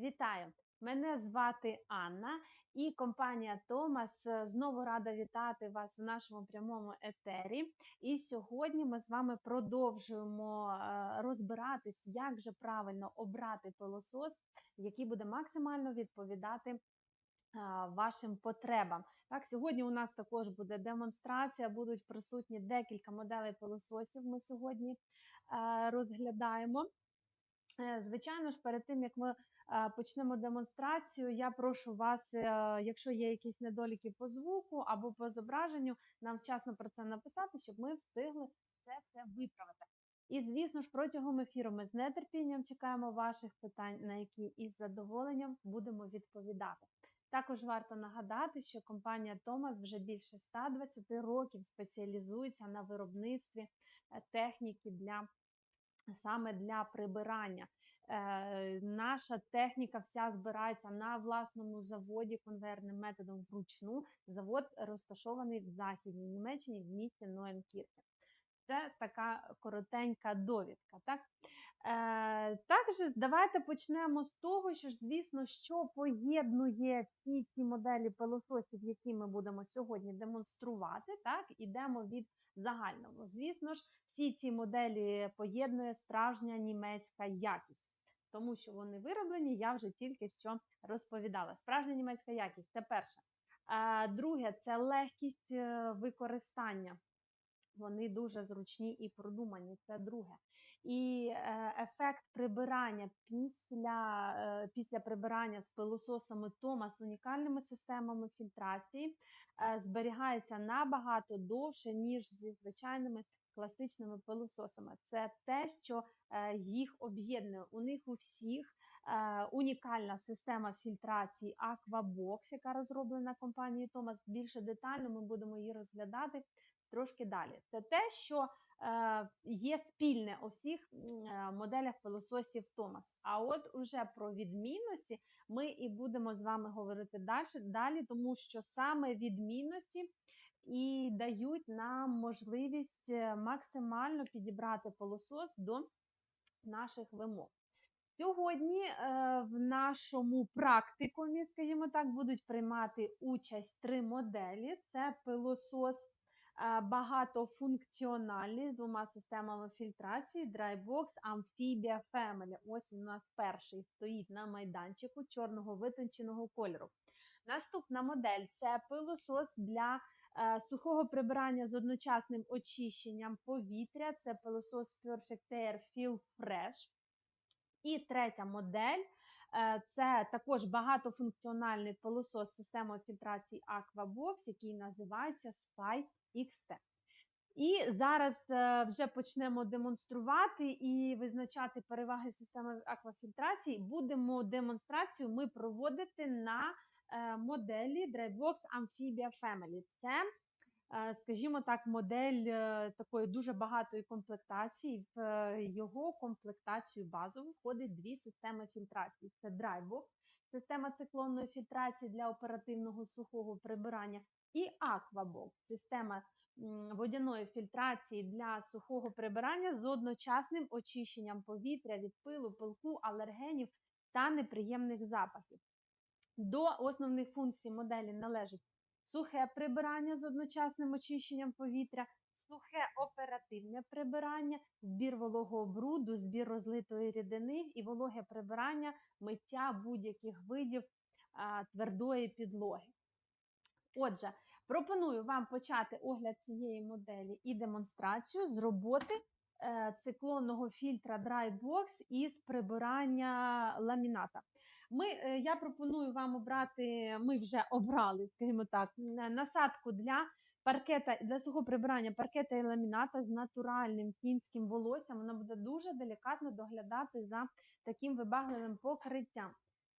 Вітаю! Мене звати Анна і компанія Томас е, знову рада вітати вас в нашому прямому етері. І сьогодні ми з вами продовжуємо е, розбиратись, як же правильно обрати пилосос, який буде максимально відповідати е, вашим потребам. Так, сьогодні у нас також буде демонстрація, будуть присутні декілька моделей пилососів. Ми сьогодні розглядаємо. Звичайно ж, перед тим як ми почнемо демонстрацію, я прошу вас, е, якщо є якісь недоліки по звуку або по зображенню, нам вчасно про це написати, щоб ми встигли це все виправити. І, звісно ж, протягом ефіру ми з нетерпінням чекаємо ваших питань, на які із задоволенням будемо відповідати. Також варто нагадати, що компанія Томас вже більше 120 років спеціалізується на виробництві е, техніки для саме для прибирання. Е, наша техніка вся збирається на власному заводі конвейерним методом вручну. Завод розташований в Західній Німеччині в місті Ноенкірхен. Це така коротенька довідка. Так? Е, також давайте почнемо з того, що ж, звісно, що поєднує всі ці моделі пилососів, які ми будемо сьогодні демонструвати. Так? Ідемо від загального. Звісно ж, всі ці моделі поєднує справжня німецька якість. Тому що вони вироблені, я вже тільки що розповідала. Справжня німецька якість це перше. Друге, це легкість е, використання. Вони дуже зручні і продумані. Це друге. І е, ефект прибирання після е, після прибирання з пилососами Тома з унікальними системами фільтрації зберігається набагато довше, ніж зі звичайними класичними пилососами. Це те, що е, їх об'єднує. У них у всіх е, унікальна система фільтрації Aquabox, яка розроблена компанією Thomas. Більше детально ми будемо її розглядати трошки далі. Це те, що е, є спільне у всіх моделях пилососів Thomas. А от уже про відмінності ми і будемо з вами говорити далі, далі тому що саме відмінності і дають нам можливість е, максимально підібрати пилосос до наших вимог. Сьогодні е, в нашому практикумі, скажімо так, будуть приймати участь три моделі: це пилосос е, багатофункціональний з двома системами фільтрації Drybox Amphibia Family. Ось у нас перший стоїть на майданчику чорного витонченого кольору. Наступна модель це пилосос для сухого прибирання з одночасним очищенням повітря. Це пилосос Perfect Air Feel Fresh. І третя модель е, це також багатофункціональний пилосос з системою фільтрації Aquabox, який називається Spy XT. І зараз е, вже почнемо демонструвати і визначати переваги системи аквафільтрації. Будемо демонстрацію ми проводити на е, моделі Drybox Amphibia Family. Це Е, скажімо так, модель е, такої дуже багатої комплектації. В е, його комплектацію базову входить дві системи фільтрації: це Drybox, система циклонної фільтрації для оперативного сухого прибирання, і Aquabox, система водяної фільтрації для сухого прибирання з одночасним очищенням повітря від пилу, пилку, алергенів та неприємних запахів. До основних функцій моделі належить сухе прибирання з одночасним очищенням повітря, сухе оперативне прибирання, збір вологого бруду, збір розлитої рідини і вологе прибирання, миття будь-яких видів а, твердої підлоги. Отже, пропоную вам почати огляд цієї моделі і демонстрацію з роботи е, циклонного фільтра Drybox із прибирання ламіната. Ми, е, Я пропоную вам обрати, ми вже обрали, скажімо так, насадку для паркета для свого прибирання паркета і ламіната з натуральним кінським волоссям. Вона буде дуже делікатно доглядати за таким вибагливим покриттям.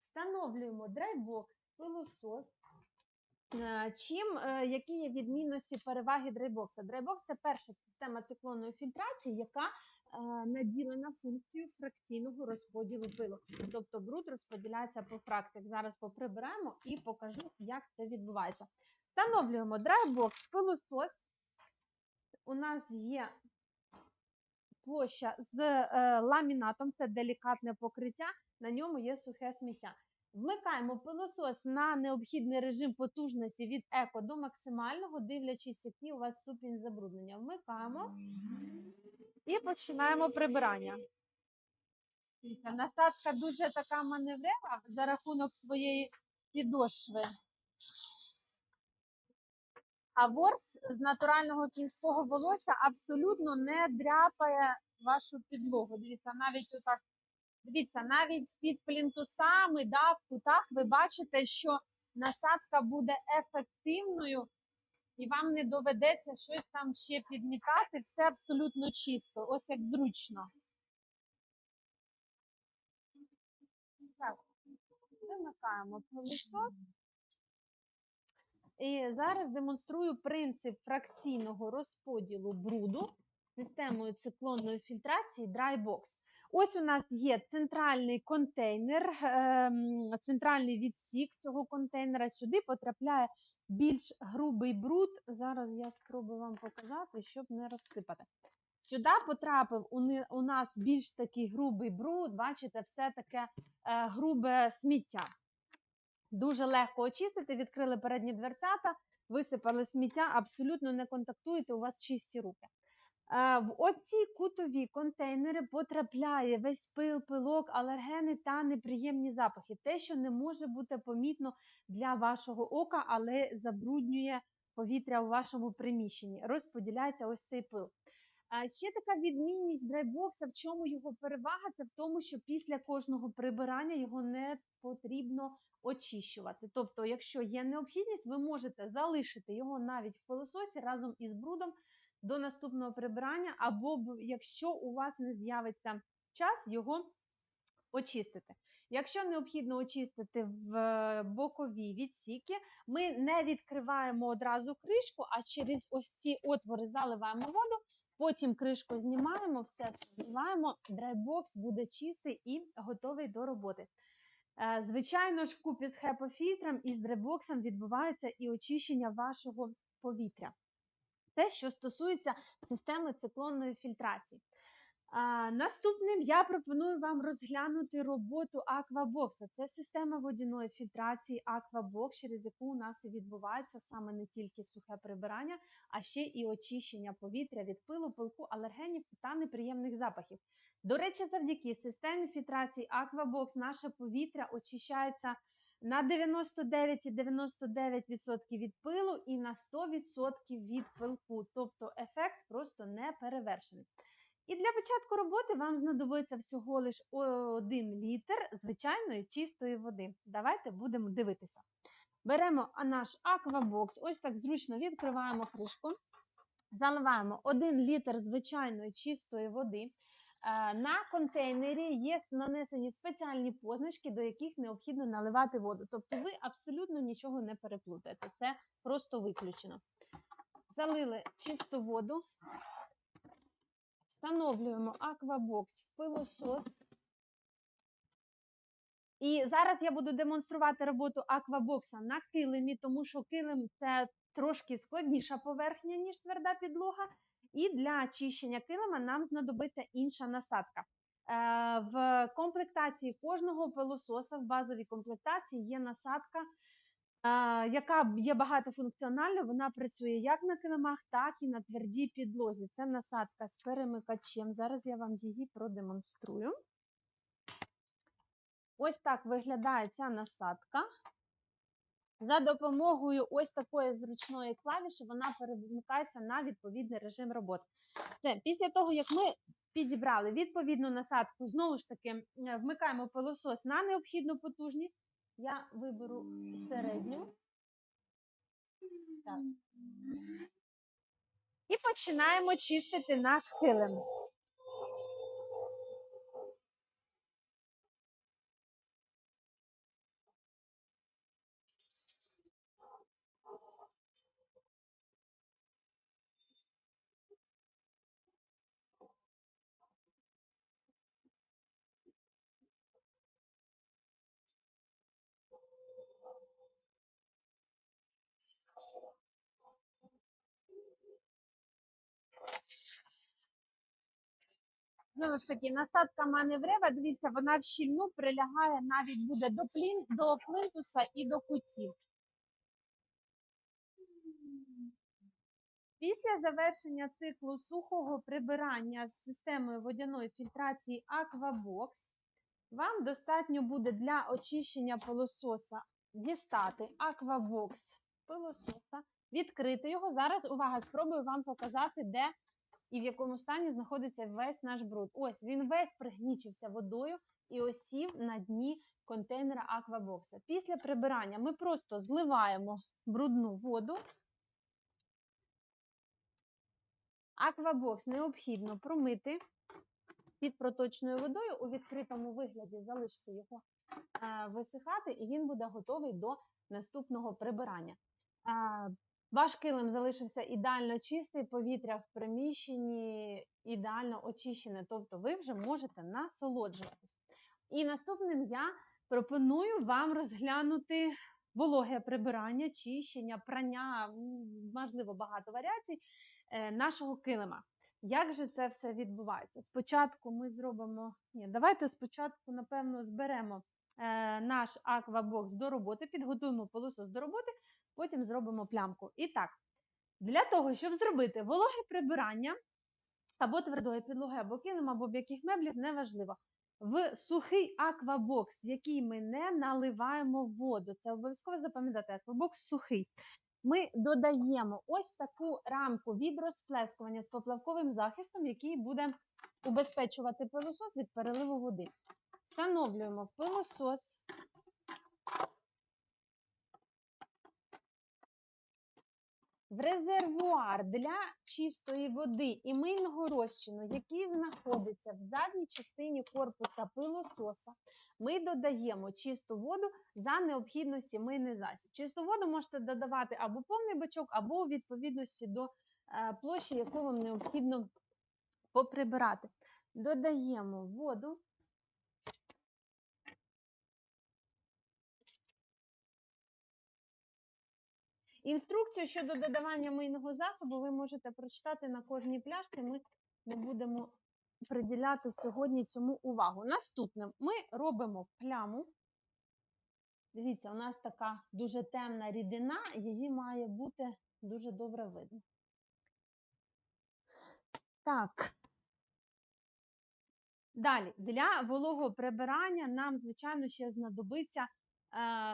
Встановлюємо драйбокс, пилосос. Е, чим, е, які є відмінності переваги драйбокса? Драйбокс це перша система циклонної фільтрації, яка наділена функцією фракційного розподілу пилу. Тобто бруд розподіляється по фракціях. Зараз поприбираємо і покажу, як це відбувається. Встановлюємо драйбокс, пилосос. У нас є площа з е, ламінатом, це делікатне покриття, на ньому є сухе сміття. Вмикаємо пилосос на необхідний режим потужності від еко до максимального, дивлячись, який у вас ступінь забруднення. Вмикаємо і починаємо прибирання. Насадка дуже така маневрена за рахунок своєї підошви. А ворс з натурального кінського волосся абсолютно не дряпає вашу підлогу. Дивіться, навіть отак. Дивіться, навіть під плінтусами, да, в кутах ви бачите, що насадка буде ефективною, і вам не доведеться щось там ще підмітати. Все абсолютно чисто, ось як зручно. Так, вимикаємо пилосос. І зараз демонструю принцип фракційного розподілу бруду системою циклонної фільтрації DryBox. Ось у нас є центральний контейнер, ем, центральний відсік цього контейнера. Сюди потрапляє більш грубий бруд. Зараз я спробую вам показати, щоб не розсипати. Сюди потрапив у нас більш такий грубий бруд, бачите, все таке е, грубе сміття. Дуже легко очистити, відкрили передні дверцята, висипали сміття, абсолютно не контактуєте, у вас чисті руки. Е, В оці кутові контейнери потрапляє весь пил, пилок, алергени та неприємні запахи. Те, що не може бути помітно для вашого ока, але забруднює повітря у вашому приміщенні. Розподіляється ось цей пил. Ще така відмінність драйбокса, в чому його перевага, це в тому, що після кожного прибирання його не потрібно очищувати. Тобто, якщо є необхідність, ви можете залишити його навіть в пилососі разом із брудом до наступного прибирання, або якщо у вас не з'явиться час, його очистити. Якщо необхідно очистити в е, бокові відсіки, ми не відкриваємо одразу кришку, а через ось ці отвори заливаємо воду, потім кришку знімаємо, все це зливаємо, драйбокс буде чистий і готовий до роботи. Е, Звичайно ж, вкупі з хепофільтром і з драйбоксом відбувається і очищення вашого повітря. Це, що стосується системи циклонної фільтрації. А, наступним я пропоную вам розглянути роботу Аквабокса. Це система водяної фільтрації Аквабокс, через яку у нас і відбувається саме не тільки сухе прибирання, а ще і очищення повітря від пилу, пилку, алергенів та неприємних запахів. До речі, завдяки системі фільтрації Аквабокс наше повітря очищається на 99,99% від пилу і на 100% від пилку. Тобто ефект просто не перевершений. І для початку роботи вам знадобиться всього лише 1 літр звичайної чистої води. Давайте будемо дивитися. Беремо наш аквабокс, ось так зручно відкриваємо кришку, заливаємо 1 літр звичайної чистої води. Е, На контейнері є нанесені спеціальні позначки, до яких необхідно наливати воду. Тобто ви абсолютно нічого не переплутаєте. Це просто виключено. Залили чисту воду, встановлюємо аквабокс в пилосос. І зараз я буду демонструвати роботу аквабокса на килимі, тому що килим це трошки складніша поверхня, ніж тверда підлога. І для очищення килима нам знадобиться інша насадка. Е, В комплектації кожного пилососа, в базовій комплектації є насадка, е, яка є багатофункціональною. Вона працює як на килимах, так і на твердій підлозі. Це насадка з перемикачем. Зараз я вам її продемонструю. Ось так виглядає ця насадка. За допомогою ось такої зручної клавіші вона перемикається на відповідний режим роботи. Все, після того, як ми підібрали відповідну насадку, знову ж таки вмикаємо пилосос на необхідну потужність. Я виберу середню. Так. І починаємо чистити наш килим. Знову ж таки, насадка маневрева, дивіться, вона в щільну прилягає навіть буде до, плін, до плинтуса і до кутів. Після завершення циклу сухого прибирання з системою водяної фільтрації Aquabox вам достатньо буде для очищення пилососа дістати Aquabox пилососа, відкрити його. Зараз, увага, спробую вам показати, де і в якому стані знаходиться весь наш бруд. Ось він весь пригнічився водою і осів на дні контейнера аквабокса. Після прибирання ми просто зливаємо брудну воду. Аквабокс необхідно промити під проточною водою у відкритому вигляді, залишити його е, висихати, і він буде готовий до наступного прибирання. Ваш килим залишився ідеально чистий, повітря в приміщенні ідеально очищене, тобто ви вже можете насолоджуватись. І наступним я пропоную вам розглянути вологе прибирання, чищення, прання, можливо, багато варіацій е, нашого килима. Як же це все відбувається? Спочатку ми зробимо. Ні, давайте спочатку, напевно, зберемо е, наш аквабокс до роботи, підготуємо пилосос до роботи, потім зробимо плямку. І так, для того, щоб зробити вологе прибирання або твердої підлоги, або килим, або м'яких меблів, неважливо. В сухий аквабокс, який ми не наливаємо воду, це обов'язково запам'ятати, аквабокс сухий. Ми додаємо ось таку рамку від розплескування з поплавковим захистом, який буде убезпечувати пилосос від переливу води. Встановлюємо в пилосос в резервуар для чистої води і мийного розчину, який знаходиться в задній частині корпуса пилососа, ми додаємо чисту воду за необхідності мийний засіб. Чисту воду можете додавати або повний бачок, або у відповідності до е, площі, яку вам необхідно поприбирати. Додаємо воду. Інструкцію щодо додавання мийного засобу ви можете прочитати на кожній пляшці. Ми не будемо приділяти сьогодні цьому увагу. Наступним ми робимо пляму. Дивіться, у нас така дуже темна рідина, її має бути дуже добре видно. Так. Далі, для вологого прибирання нам, звичайно, ще знадобиться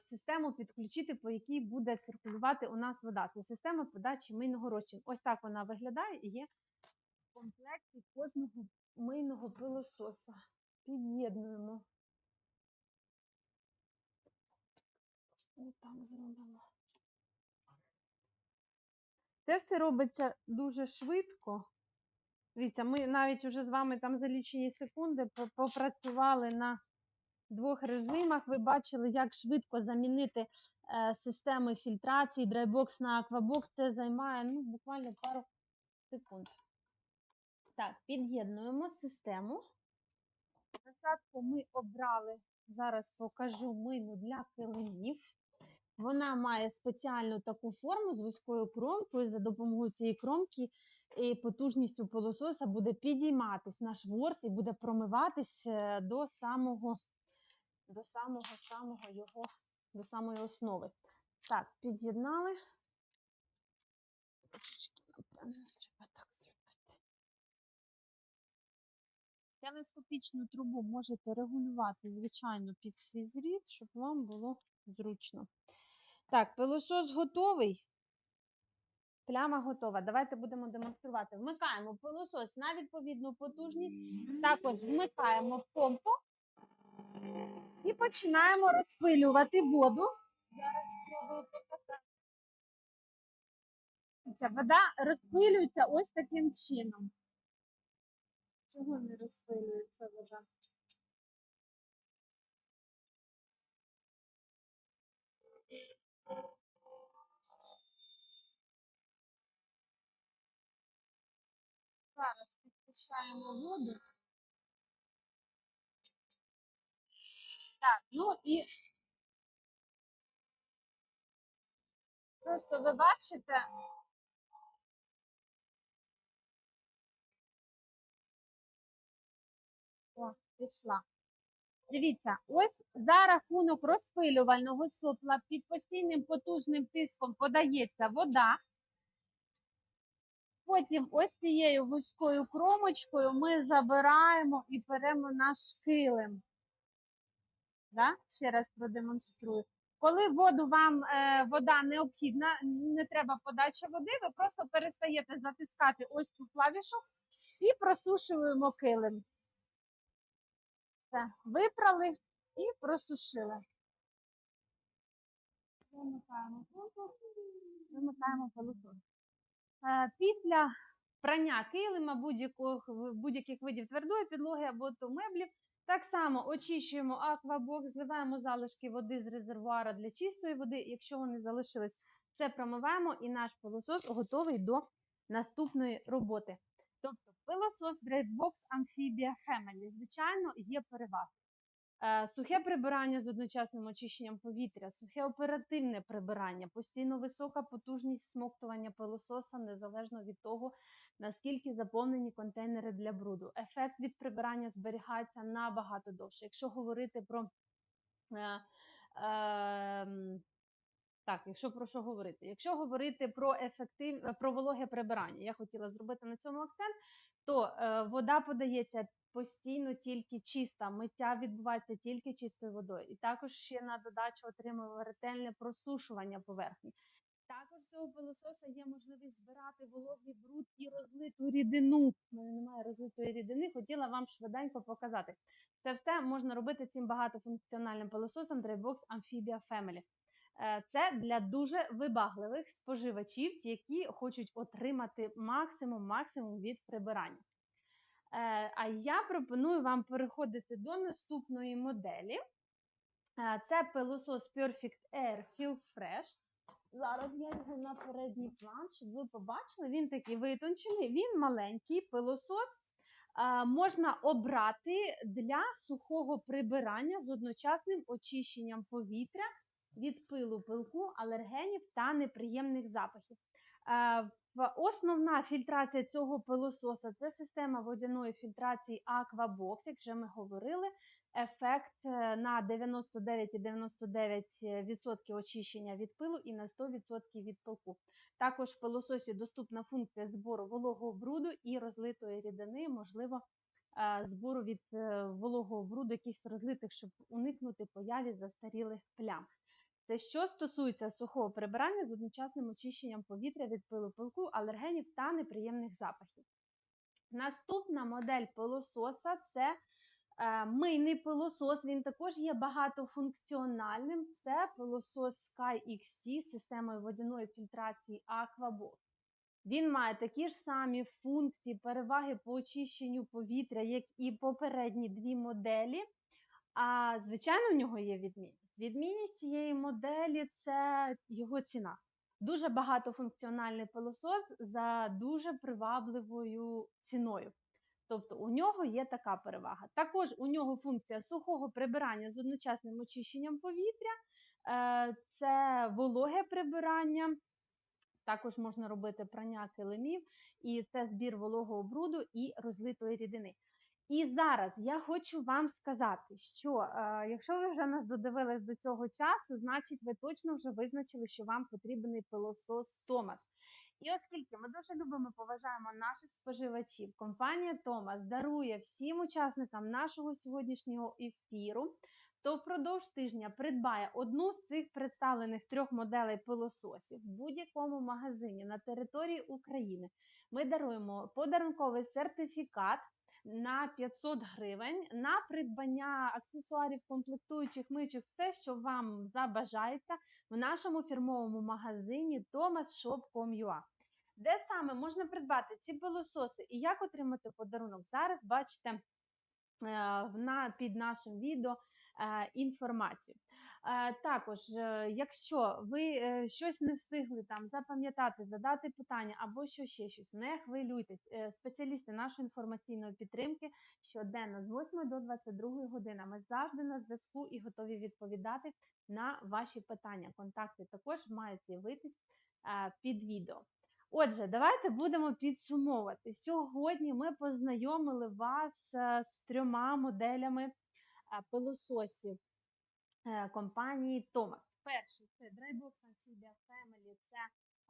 систему підключити, по якій буде циркулювати у нас вода. Це система подачі мийного розчину. Ось так вона виглядає і є в комплекті кожного мийного пилососа. Під'єднуємо. Отак зробимо. Це все робиться дуже швидко. Дивіться, ми навіть уже з вами там за лічені секунди попрацювали на двох режимах. Ви бачили, як швидко замінити е, системи фільтрації драйбокс на аквабокс. Це займає ну, буквально пару секунд. Так, під'єднуємо систему. Насадку ми обрали, зараз покажу мину для килимів. Вона має спеціальну таку форму з вузькою кромкою. За допомогою цієї кромки і потужністю пилососа буде підійматись наш ворс і буде промиватись е, до самого, до самого, самого його, до самої основи. Так, під'єднали. Напевно, треба так зробити. Телескопічну трубу можете регулювати, звичайно, під свій зріст, щоб вам було зручно. Так, пилосос готовий. Пляма готова. Давайте будемо демонструвати. Вмикаємо пилосос на відповідну потужність. Також вмикаємо помпу і починаємо розпилювати воду. Зараз спробую. Ця вода розпилюється ось таким чином. Чого не розпилюється вода? Зараз підкачаємо воду. Так, ну і просто ви бачите, пішла. Дивіться, ось за рахунок розпилювального сопла під постійним потужним тиском подається вода. Потім ось цією вузькою кромочкою ми забираємо і беремо наш килим. Да? Ще раз продемонструю. Коли воду вам е, вода необхідна, не треба подача води, ви просто перестаєте затискати ось цю клавішу і просушуємо килим. Все, випрали і просушили. Вимикаємо пилку, вимикаємо пилосос. Е, Після прання килима будь-яких будь-яких видів твердої підлоги або то меблів, так само очищуємо аквабокс, зливаємо залишки води з резервуара для чистої води. Якщо вони залишились, все промиваємо і наш пилосос готовий до наступної роботи. Тобто пилосос Drybox Amphibia Family, звичайно, є переваги. Е, Сухе прибирання з одночасним очищенням повітря, сухе оперативне прибирання, постійно висока потужність смоктування пилососа незалежно від того, наскільки заповнені контейнери для бруду. Ефект від прибирання зберігається набагато довше. Якщо говорити про е, е, так, якщо про що говорити? Якщо говорити про ефектив, про вологе прибирання, я хотіла зробити на цьому акцент, то е, вода подається постійно тільки чиста, миття відбувається тільки чистою водою. І також ще на додачу отримуємо ретельне просушування поверхні. Також з цього пилососа є можливість збирати вологий бруд і розлиту рідину. У мене немає розлитої рідини, хотіла вам швиденько показати. Це все можна робити цим багатофункціональним пилососом Drybox Amphibia Family. Е, Це для дуже вибагливих споживачів, які хочуть отримати максимум максимум від прибирання. Е, А я пропоную вам переходити до наступної моделі. Е, Це пилосос Perfect Air Feel Fresh. Зараз я його на передній план, щоб ви побачили. Він такий витончений, він маленький пилосос. Можна обрати для сухого прибирання з одночасним очищенням повітря від пилу, пилку, алергенів та неприємних запахів. Основна фільтрація цього пилососа це система водяної фільтрації Aquabox, вже ми говорили. Ефект е, на 99,99% очищення від пилу і на 100% від пилку. Також в пилососі доступна функція збору вологого бруду і розлитої рідини, можливо, е, збору від е, вологого бруду, якихось розлитих, щоб уникнути появі застарілих плям. Це що стосується сухого прибирання з одночасним очищенням повітря від пилу пилку, алергенів та неприємних запахів. Наступна модель пилососа це мийний пилосос. Він також є багатофункціональним. Це пилосос Sky XT з системою водяної фільтрації Aquabox. Він має такі ж самі функції, переваги по очищенню повітря, як і попередні дві моделі. А звичайно, в нього є відмінність. Відмінність цієї моделі це його ціна. Дуже багатофункціональний пилосос за дуже привабливою ціною. Тобто у нього є така перевага. Також у нього функція сухого прибирання з одночасним очищенням повітря, е, це вологе прибирання. Також можна робити прання килимів, і це збір вологого бруду і розлитої рідини. І зараз я хочу вам сказати, що е, якщо ви вже нас додивились до цього часу, значить ви точно вже визначили, що вам потрібний пилосос Томас. І оскільки ми дуже любимо поважаємо наших споживачів, компанія Томас дарує всім учасникам нашого сьогоднішнього ефіру, то впродовж тижня придбає одну з цих представлених трьох моделей пилососів в будь-якому магазині на території України. Ми даруємо подарунковий сертифікат на 500 гривень на придбання аксесуарів, комплектуючих мичих, все, що вам забажається в нашому фірмовому магазині thomasshop.com.ua. Де саме можна придбати ці пилососи і як отримати подарунок? Зараз бачите е, на, під нашим відео е, інформацію. Е, Також, е, якщо ви е, щось не встигли там запам'ятати, задати питання або що ще щось, не хвилюйтесь. Спеціалісти нашої інформаційної підтримки щоденно з 8 до 22 години. Ми завжди на зв'язку і готові відповідати на ваші питання. Контакти також мають з'явитись під відео. Отже, давайте будемо підсумовувати. Сьогодні ми познайомили вас з трьома моделями пилососів компанії Thomas. Перший це Drybox Amphibia Family, це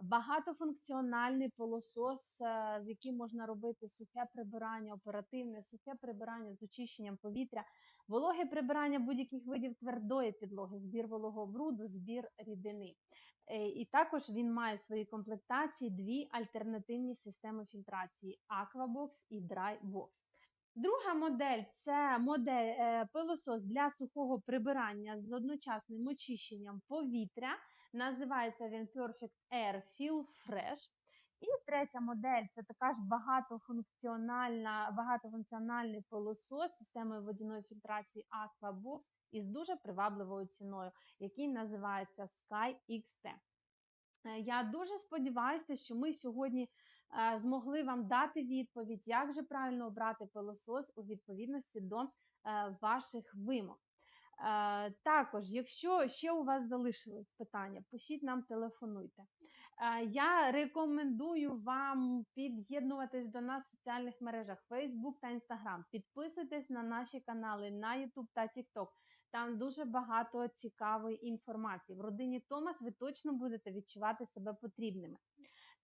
багатофункціональний пилосос, е, з яким можна робити сухе прибирання, оперативне, сухе прибирання з очищенням повітря, вологе прибирання будь-яких видів твердої підлоги, збір вологого бруду, збір рідини. Е, І також він має в своїй комплектації дві альтернативні системи фільтрації Aquabox і Drybox. Друга модель це модель е, пилосос для сухого прибирання з одночасним очищенням повітря. Називається він Perfect Air Feel Fresh. І третя модель це така ж багатофункціональна, багатофункціональний пилосос системою водяної фільтрації Aquabox із дуже привабливою ціною, який називається Sky XT. Е, Я дуже сподіваюся, що ми сьогодні змогли вам дати відповідь, як же правильно обрати пилосос у відповідності до е, ваших вимог. Е, Також, якщо ще у вас залишились питання, пишіть нам, телефонуйте. Е, Я рекомендую вам під'єднуватись до нас в соціальних мережах Facebook та Instagram. Підписуйтесь на наші канали на YouTube та TikTok. Там дуже багато цікавої інформації. В родині Томас ви точно будете відчувати себе потрібними.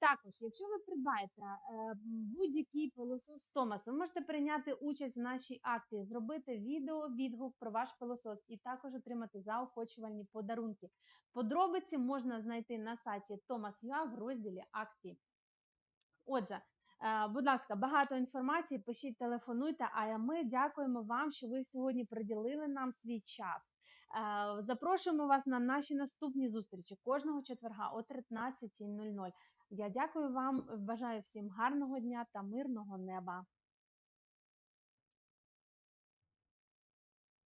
Також, якщо ви придбаєте е, будь-який пилосос Томас, ви можете прийняти участь в нашій акції, зробити відео відгук про ваш пилосос і також отримати заохочувальні подарунки. Подробиці можна знайти на сайті Thomas.ua в розділі акції. Отже, е, будь ласка, багато інформації, пишіть, телефонуйте. А ми дякуємо вам, що ви сьогодні приділили нам свій час. Е, Запрошуємо вас на наші наступні зустрічі кожного четверга о 13.00. Я дякую вам, бажаю всім гарного дня та мирного неба.